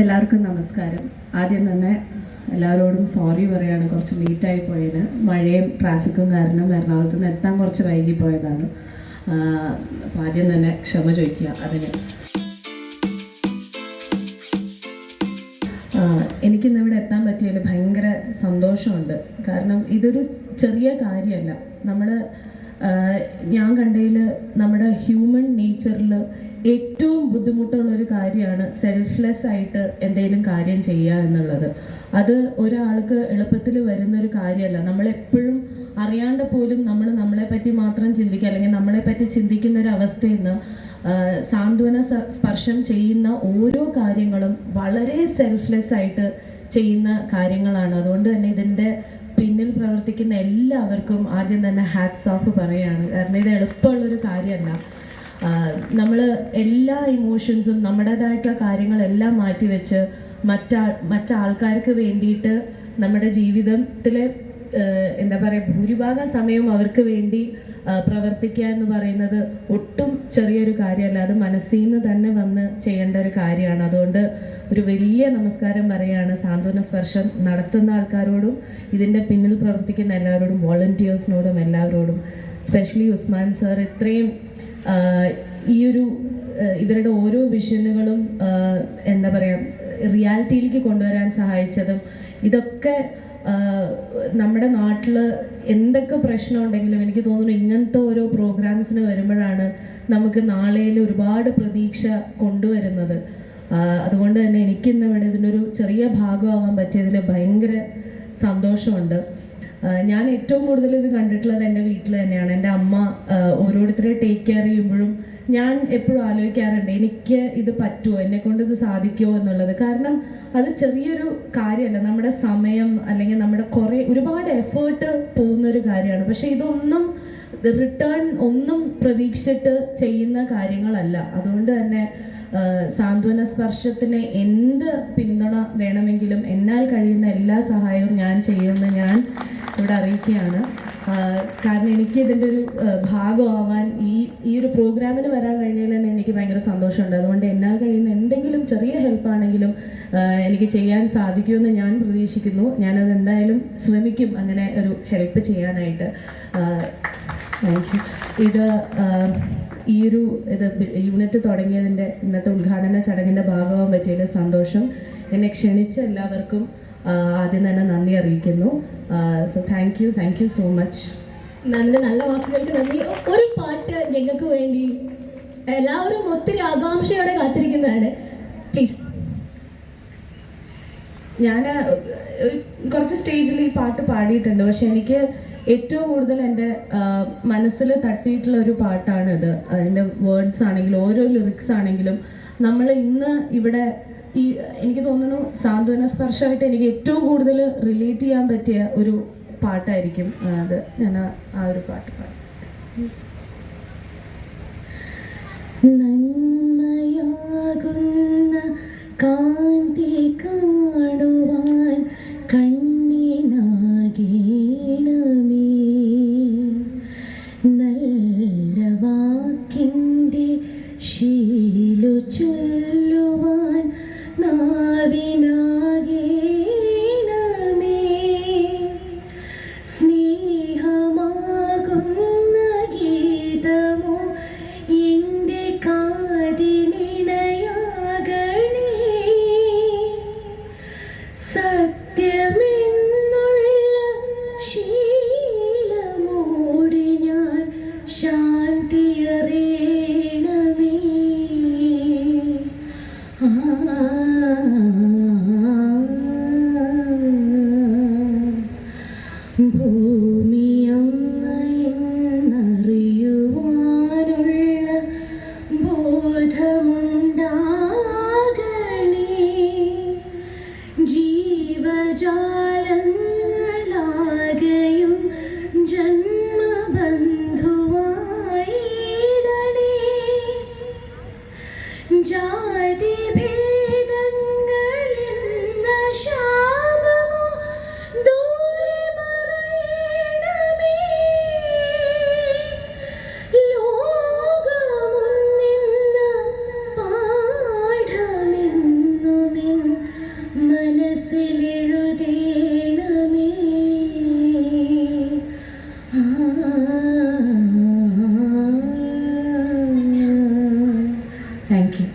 എല്ലാവർക്കും നമസ്കാരം. ആദ്യം തന്നെ എല്ലാവരോടും സോറി പറയാണ്. കുറച്ച് ലേറ്റായി പോയത് മഴയും ട്രാഫിക്കും കാരണം എറണാകുളത്ത് നിന്ന് എത്താൻ കുറച്ച് വൈകി പോയതാണ്. അപ്പോൾ ആദ്യം തന്നെ ക്ഷമ ചോദിക്കുക അതിന്. എനിക്ക് എനിക്കിന്ന് ഇവിടെ എത്താൻ പറ്റിയതിൽ ഭയങ്കര സന്തോഷമുണ്ട്. കാരണം ഇതൊരു ചെറിയ കാര്യമല്ല. നമ്മൾ ഞാൻ കണ്ടതിൽ നമ്മുടെ ഹ്യൂമൻ നേച്ചറിൽ ഏറ്റവും ബുദ്ധിമുട്ടുള്ള ഒരു കാര്യമാണ് സെൽഫ്ലെസ് ആയിട്ട് എന്തെങ്കിലും കാര്യം ചെയ്യുക എന്നുള്ളത്. അത് ഒരാൾക്ക് എളുപ്പത്തിൽ വരുന്ന ഒരു കാര്യമല്ല. നമ്മളെപ്പോഴും അറിയാണ്ട് പോലും നമ്മൾ നമ്മളെ പറ്റി മാത്രം ചിന്തിക്കുക അല്ലെങ്കിൽ നമ്മളെ പറ്റി ചിന്തിക്കുന്ന ഒരു അവസ്ഥയിൽ നിന്ന് സാന്ത്വന സ്പർശം ചെയ്യുന്ന ഓരോ കാര്യങ്ങളും വളരെ സെൽഫ്ലെസ് ആയിട്ട് ചെയ്യുന്ന കാര്യങ്ങളാണ്. അതുകൊണ്ട് തന്നെ ഇതിന്റെ പിന്നിൽ പ്രവർത്തിക്കുന്ന എല്ലാവർക്കും ആദ്യം തന്നെ ഹാറ്റ്സ് ഓഫ് പറയുകയാണ് കാരണം ഇത് എളുപ്പമുള്ളൊരു കാര്യമല്ല. നമ്മൾ എല്ലാ ഇമോഷൻസും നമ്മുടേതായിട്ടുള്ള കാര്യങ്ങളെല്ലാം മാറ്റിവെച്ച് മറ്റാ മറ്റാൾക്കാർക്ക് വേണ്ടിയിട്ട് നമ്മുടെ ജീവിതത്തിലെ എന്താ പറയുക ഭൂരിഭാഗം സമയവും അവർക്ക് വേണ്ടി പ്രവർത്തിക്കുക എന്ന് പറയുന്നത് ഒട്ടും ചെറിയൊരു കാര്യമല്ല. അത് മനസ്സിൽ നിന്ന് തന്നെ വന്ന് ചെയ്യേണ്ട ഒരു കാര്യമാണ്. അതുകൊണ്ട് ഒരു വലിയ നമസ്കാരം പറയുകയാണ് സാന്ത്വന സ്പർശം നടത്തുന്ന ആൾക്കാരോടും ഇതിന്റെ പിന്നിൽ പ്രവർത്തിക്കുന്ന എല്ലാവരോടും വോളണ്ടിയേഴ്സിനോടും എല്ലാവരോടും സ്പെഷ്യലി ഉസ്മാൻ സാർ ഇത്രയും ഈ ഒരു ഇവരുടെ ഓരോ വിഷനുകളും എന്താ പറയുക റിയാലിറ്റിയിലേക്ക് കൊണ്ടുവരാൻ സഹായിച്ചതും ഇതൊക്കെ നമ്മുടെ നാട്ടിൽ എന്തൊക്കെ പ്രശ്നം ഉണ്ടെങ്കിലും എനിക്ക് തോന്നുന്നു ഇങ്ങനത്തെ ഓരോ പ്രോഗ്രാംസിന് വരുമ്പോഴാണ് നമുക്ക് നാളെയിൽ ഒരുപാട് പ്രതീക്ഷ കൊണ്ടുവരുന്നത്. അതുകൊണ്ട് തന്നെ എനിക്കിന്ന് ഇവിടെ ഇതിനൊരു ചെറിയ ഭാഗമാവാൻ പറ്റിയതിൽ ഭയങ്കര സന്തോഷമുണ്ട്. ഞാൻ ഏറ്റവും കൂടുതൽ ഇത് കണ്ടിട്ടുള്ളത് എന്റെ വീട്ടിൽ തന്നെയാണ്. എന്റെ അമ്മ ഓരോരുത്തരെ ടേക്ക് കെയർ ചെയ്യുമ്പോഴും ഞാൻ എപ്പോഴും ആലോചിക്കാറുണ്ട് എനിക്ക് ഇത് പറ്റുമോ എന്നെ കൊണ്ട് ഇത് സാധിക്കുമോ എന്നുള്ളത്. കാരണം അത് ചെറിയൊരു കാര്യമല്ല. നമ്മുടെ സമയം അല്ലെങ്കിൽ നമ്മുടെ കുറേ ഒരുപാട് എഫേർട്ട് പോകുന്നൊരു കാര്യമാണ്. പക്ഷേ ഇതൊന്നും റിട്ടേൺ ഒന്നും പ്രതീക്ഷിച്ചിട്ട് ചെയ്യുന്ന കാര്യങ്ങളല്ല. അതുകൊണ്ട് തന്നെ സാന്ത്വന സ്പർശത്തിന് എന്ത് പിന്തുണ വേണമെങ്കിലും എന്നാൽ കഴിയുന്ന എല്ലാ സഹായവും ഞാൻ ചെയ്യുമെന്ന് ഞാൻ ഇവിടെ അറിയിക്കുകയാണ്. കാരണം എനിക്ക് ഇതിന്റെ ഒരു ഭാഗമാവാൻ ഈ ഈ ഒരു പ്രോഗ്രാമിന് വരാൻ കഴിഞ്ഞതിൽ തന്നെ എനിക്ക് ഭയങ്കര സന്തോഷമുണ്ട്. അതുകൊണ്ട് എന്നാൽ കഴിയുന്ന എന്തെങ്കിലും ചെറിയ ഹെൽപ്പാണെങ്കിലും എനിക്ക് ചെയ്യാൻ സാധിക്കുമെന്ന് ഞാൻ പ്രതീക്ഷിക്കുന്നു. ഞാനത് എന്തായാലും ശ്രമിക്കും അങ്ങനെ ഒരു ഹെൽപ്പ് ചെയ്യാനായിട്ട്. ഇത് ഈ ഒരു ഇത് യൂണിറ്റ് തുടങ്ങിയതിന്റെ ഇന്നത്തെ ഉദ്ഘാടന ചടങ്ങിന്റെ ഭാഗമാകാൻ പറ്റിയതിൽ സന്തോഷം. എന്നെ ക്ഷണിച്ച എല്ലാവർക്കും ആദ്യം തന്നെ നന്ദി അറിയിക്കുന്നു. So thank you thank you so much മാമിന്റെ നല്ല വാക്കുകൾക്ക് നന്ദി. ഒരു പാട്ട് ഞങ്ങൾക്ക് വേണ്ടി എല്ലാവരും ഒത്തിരി ആകാംക്ഷയോടെ കാത്തിരിക്കുന്നതാണ്. പ്ലീസ് ഞാൻ കുറച്ച് സ്റ്റേജിൽ ഈ പാട്ട് പാടിയിട്ടുണ്ട്. പക്ഷെ എനിക്ക് ഏറ്റവും കൂടുതൽ എന്റെ മനസ്സിൽ തട്ടിയിട്ടുള്ള ഒരു പാട്ടാണ് ഇത്. അതിന്റെ വേർഡ്സ് ആണെങ്കിലും ഓരോ ലിറിക്സ് ആണെങ്കിലും നമ്മൾ ഇന്ന് ഇവിടെ ഈ എനിക്ക് തോന്നുന്നു സാന്ത്വന സ്പർശമായിട്ട് എനിക്ക് ഏറ്റവും കൂടുതൽ റിലേറ്റ് ചെയ്യാൻ പറ്റിയ ഒരു പാട്ടായിരിക്കും അത് ഞാൻ ആ ഒരു പാട്ട് പാടി. Mm-hmm. Thank you